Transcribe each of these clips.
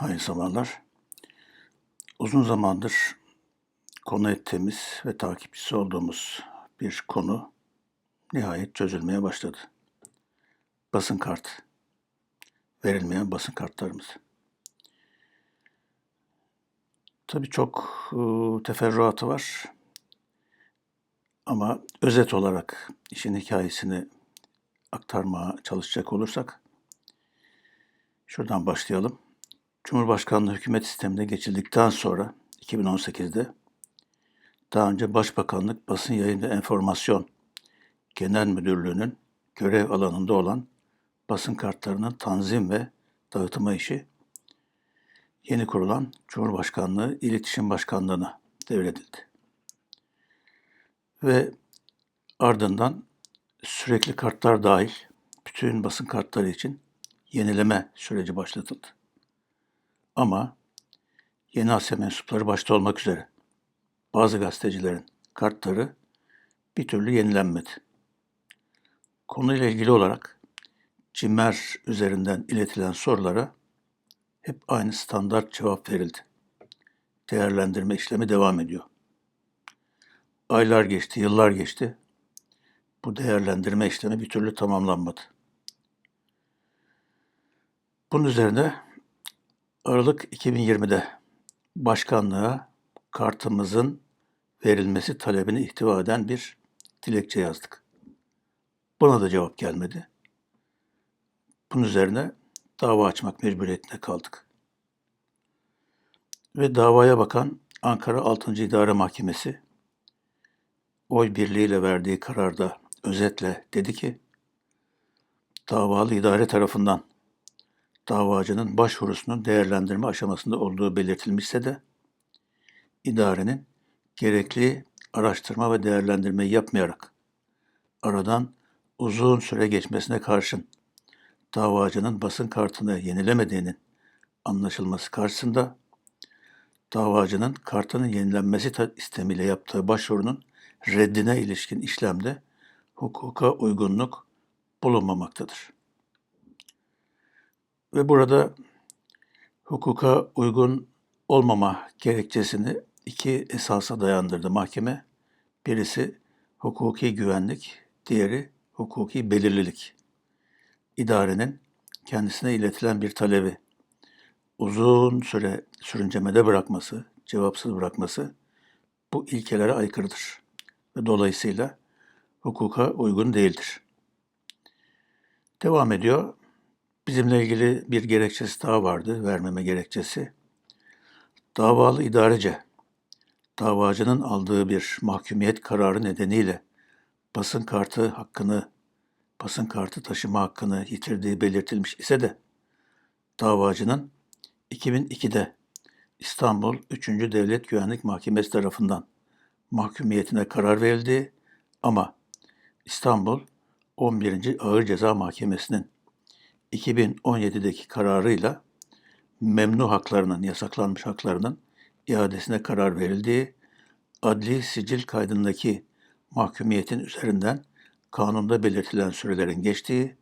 Hayırlı sabahlar. Uzun zamandır konu ettiğimiz ve takipçisi olduğumuz bir konu nihayet çözülmeye başladı. Basın kart. Verilmeyen basın kartlarımız. Tabii çok e, teferruatı var. Ama özet olarak işin hikayesini aktarmaya çalışacak olursak şuradan başlayalım. Cumhurbaşkanlığı hükümet sistemine geçildikten sonra 2018'de daha önce Başbakanlık Basın Yayın ve Enformasyon Genel Müdürlüğü'nün görev alanında olan basın kartlarının tanzim ve dağıtma işi yeni kurulan Cumhurbaşkanlığı İletişim Başkanlığı'na devredildi. Ve ardından sürekli kartlar dahil bütün basın kartları için yenileme süreci başlatıldı. Ama yeni Asya mensupları başta olmak üzere bazı gazetecilerin kartları bir türlü yenilenmedi. Konuyla ilgili olarak CİMER üzerinden iletilen sorulara hep aynı standart cevap verildi. Değerlendirme işlemi devam ediyor. Aylar geçti, yıllar geçti. Bu değerlendirme işlemi bir türlü tamamlanmadı. Bunun üzerine Aralık 2020'de başkanlığa kartımızın verilmesi talebini ihtiva eden bir dilekçe yazdık. Buna da cevap gelmedi. Bunun üzerine dava açmak mecburiyetinde kaldık. Ve davaya bakan Ankara 6. İdare Mahkemesi oy birliğiyle verdiği kararda özetle dedi ki davalı idare tarafından davacının başvurusunun değerlendirme aşamasında olduğu belirtilmişse de idarenin gerekli araştırma ve değerlendirmeyi yapmayarak aradan uzun süre geçmesine karşın davacının basın kartını yenilemediğinin anlaşılması karşısında davacının kartının yenilenmesi istemiyle yaptığı başvurunun reddine ilişkin işlemde hukuka uygunluk bulunmamaktadır. Ve burada hukuka uygun olmama gerekçesini iki esasa dayandırdı mahkeme. Birisi hukuki güvenlik, diğeri hukuki belirlilik. İdarenin kendisine iletilen bir talebi uzun süre sürüncemede bırakması, cevapsız bırakması bu ilkelere aykırıdır ve dolayısıyla hukuka uygun değildir. Devam ediyor. Bizimle ilgili bir gerekçesi daha vardı, vermeme gerekçesi. Davalı idarece, davacının aldığı bir mahkumiyet kararı nedeniyle basın kartı hakkını, basın kartı taşıma hakkını yitirdiği belirtilmiş ise de davacının 2002'de İstanbul 3. Devlet Güvenlik Mahkemesi tarafından mahkumiyetine karar verildi ama İstanbul 11. Ağır Ceza Mahkemesi'nin 2017'deki kararıyla memnu haklarının, yasaklanmış haklarının iadesine karar verildiği, adli sicil kaydındaki mahkumiyetin üzerinden kanunda belirtilen sürelerin geçtiği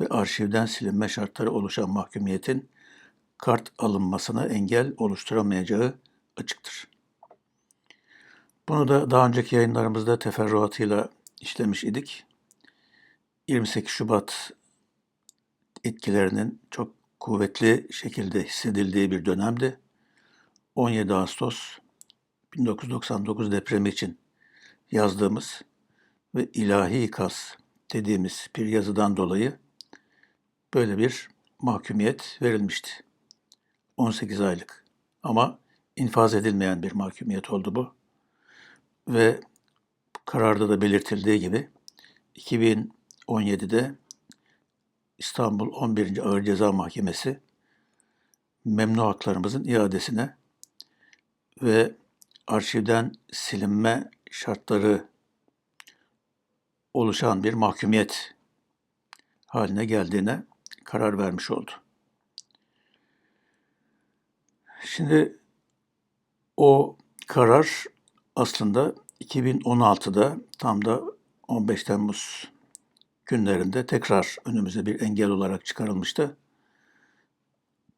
ve arşivden silinme şartları oluşan mahkumiyetin kart alınmasına engel oluşturamayacağı açıktır. Bunu da daha önceki yayınlarımızda teferruatıyla işlemiş idik. 28 Şubat etkilerinin çok kuvvetli şekilde hissedildiği bir dönemdi. 17 Ağustos 1999 depremi için yazdığımız ve ilahi ikaz dediğimiz bir yazıdan dolayı böyle bir mahkumiyet verilmişti. 18 aylık ama infaz edilmeyen bir mahkumiyet oldu bu. Ve kararda da belirtildiği gibi 2017'de İstanbul 11. Ağır Ceza Mahkemesi memnu haklarımızın iadesine ve arşivden silinme şartları oluşan bir mahkumiyet haline geldiğine karar vermiş oldu. Şimdi o karar aslında 2016'da tam da 15 Temmuz günlerinde tekrar önümüze bir engel olarak çıkarılmıştı.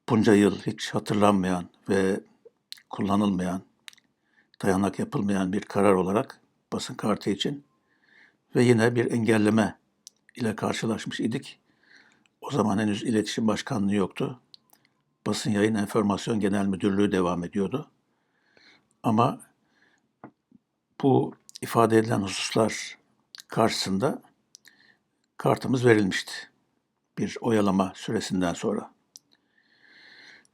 bunca yıl hiç hatırlanmayan ve kullanılmayan, dayanak yapılmayan bir karar olarak basın kartı için ve yine bir engelleme ile karşılaşmış idik. O zaman henüz iletişim başkanlığı yoktu. Basın Yayın Enformasyon Genel Müdürlüğü devam ediyordu. Ama bu ifade edilen hususlar karşısında kartımız verilmişti. Bir oyalama süresinden sonra.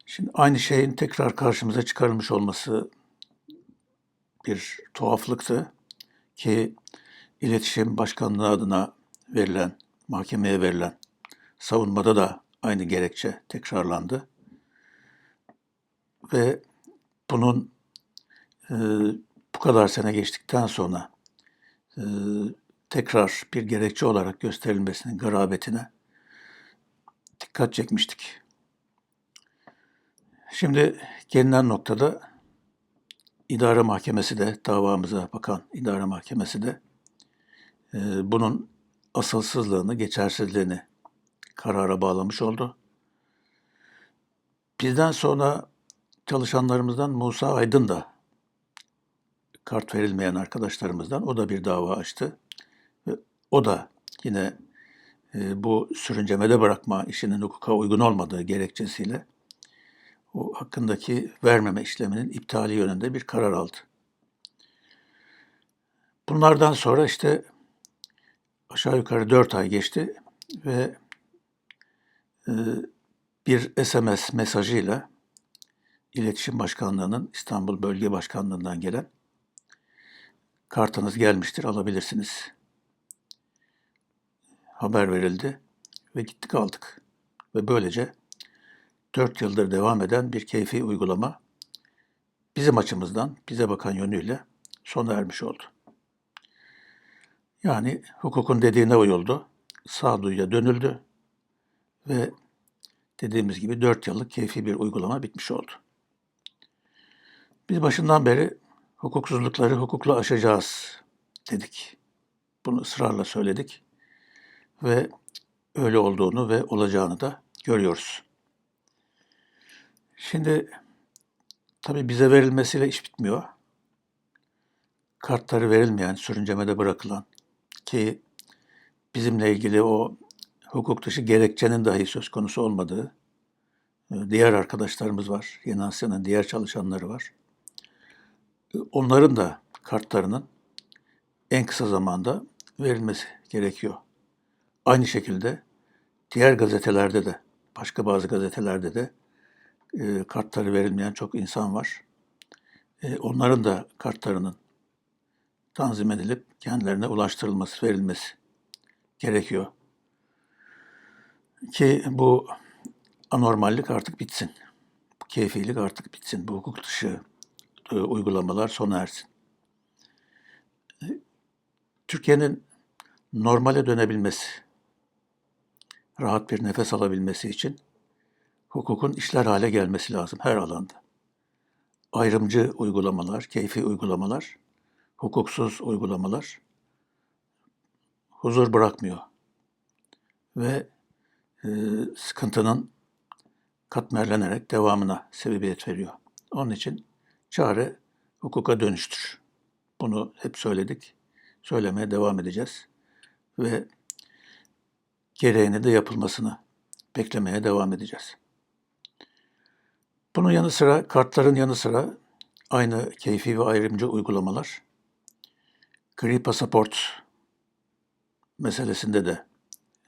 Şimdi aynı şeyin tekrar karşımıza çıkarılmış olması bir tuhaflıktı ki iletişim başkanlığı adına verilen, mahkemeye verilen savunmada da aynı gerekçe tekrarlandı. Ve bunun e, bu kadar sene geçtikten sonra e, tekrar bir gerekçe olarak gösterilmesinin garabetine dikkat çekmiştik. Şimdi gelinen noktada idare mahkemesi de davamıza bakan idare mahkemesi de e, bunun asılsızlığını, geçersizliğini karara bağlamış oldu. Bizden sonra çalışanlarımızdan Musa Aydın da kart verilmeyen arkadaşlarımızdan o da bir dava açtı. O da yine e, bu sürüncemede bırakma işinin hukuka uygun olmadığı gerekçesiyle o hakkındaki vermeme işleminin iptali yönünde bir karar aldı. Bunlardan sonra işte aşağı yukarı 4 ay geçti ve e, bir SMS mesajıyla İletişim Başkanlığı'nın İstanbul Bölge Başkanlığı'ndan gelen kartınız gelmiştir alabilirsiniz. Haber verildi ve gittik aldık. Ve böylece 4 yıldır devam eden bir keyfi uygulama bizim açımızdan bize bakan yönüyle sona ermiş oldu. Yani hukukun dediğine uyuldu, sağduyuya dönüldü ve dediğimiz gibi 4 yıllık keyfi bir uygulama bitmiş oldu. Biz başından beri hukuksuzlukları hukukla aşacağız dedik. Bunu ısrarla söyledik ve öyle olduğunu ve olacağını da görüyoruz. Şimdi tabii bize verilmesiyle iş bitmiyor. Kartları verilmeyen, sürüncemede bırakılan ki bizimle ilgili o hukuk dışı gerekçenin dahi söz konusu olmadığı e, diğer arkadaşlarımız var. Yeni Asya'nın diğer çalışanları var. E, onların da kartlarının en kısa zamanda verilmesi gerekiyor. Aynı şekilde diğer gazetelerde de, başka bazı gazetelerde de e, kartları verilmeyen çok insan var. E, onların da kartlarının tanzim edilip kendilerine ulaştırılması, verilmesi gerekiyor. Ki bu anormallik artık bitsin. Bu keyfilik artık bitsin. Bu hukuk dışı e, uygulamalar sona ersin. E, Türkiye'nin normale dönebilmesi, rahat bir nefes alabilmesi için hukukun işler hale gelmesi lazım her alanda. Ayrımcı uygulamalar, keyfi uygulamalar, hukuksuz uygulamalar huzur bırakmıyor. Ve e, sıkıntının katmerlenerek devamına sebebiyet veriyor. Onun için çare hukuka dönüştür. Bunu hep söyledik, söylemeye devam edeceğiz ve gereğini de yapılmasını beklemeye devam edeceğiz. Bunun yanı sıra, kartların yanı sıra aynı keyfi ve ayrımcı uygulamalar gri pasaport meselesinde de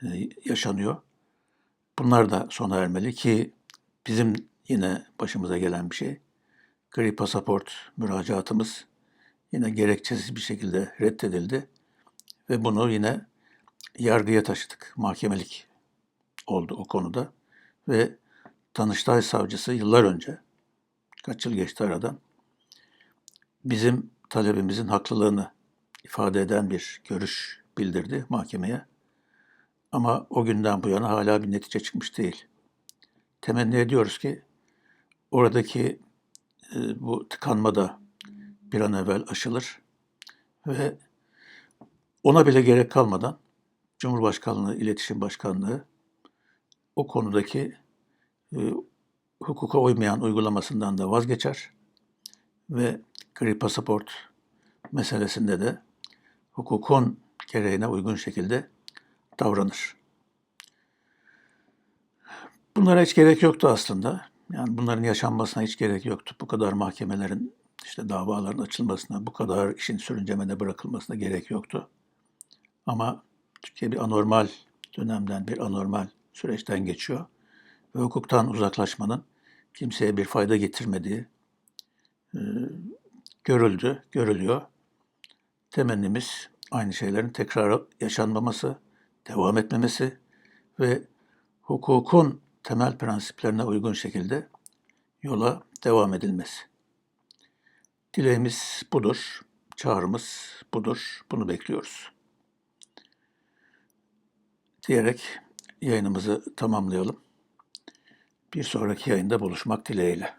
e, yaşanıyor. Bunlar da sona ermeli ki bizim yine başımıza gelen bir şey. Gri pasaport müracaatımız yine gerekçesiz bir şekilde reddedildi ve bunu yine yargıya taşıdık. Mahkemelik oldu o konuda ve Danıştay Savcısı yıllar önce, kaç yıl geçti aradan, bizim talebimizin haklılığını ifade eden bir görüş bildirdi mahkemeye. Ama o günden bu yana hala bir netice çıkmış değil. Temenni ediyoruz ki oradaki e, bu tıkanma da bir an evvel aşılır ve ona bile gerek kalmadan Cumhurbaşkanlığı İletişim Başkanlığı o konudaki e, hukuka uymayan uygulamasından da vazgeçer ve gri pasaport meselesinde de hukukun gereğine uygun şekilde davranır. Bunlara hiç gerek yoktu aslında. Yani bunların yaşanmasına hiç gerek yoktu. Bu kadar mahkemelerin işte davaların açılmasına, bu kadar işin sürüncemede bırakılmasına gerek yoktu. Ama Türkiye bir anormal dönemden, bir anormal süreçten geçiyor. Ve hukuktan uzaklaşmanın kimseye bir fayda getirmediği e, görüldü, görülüyor. Temennimiz aynı şeylerin tekrar yaşanmaması, devam etmemesi ve hukukun temel prensiplerine uygun şekilde yola devam edilmesi. Dileğimiz budur, çağrımız budur, bunu bekliyoruz. Diyerek yayınımızı tamamlayalım. Bir sonraki yayında buluşmak dileğiyle.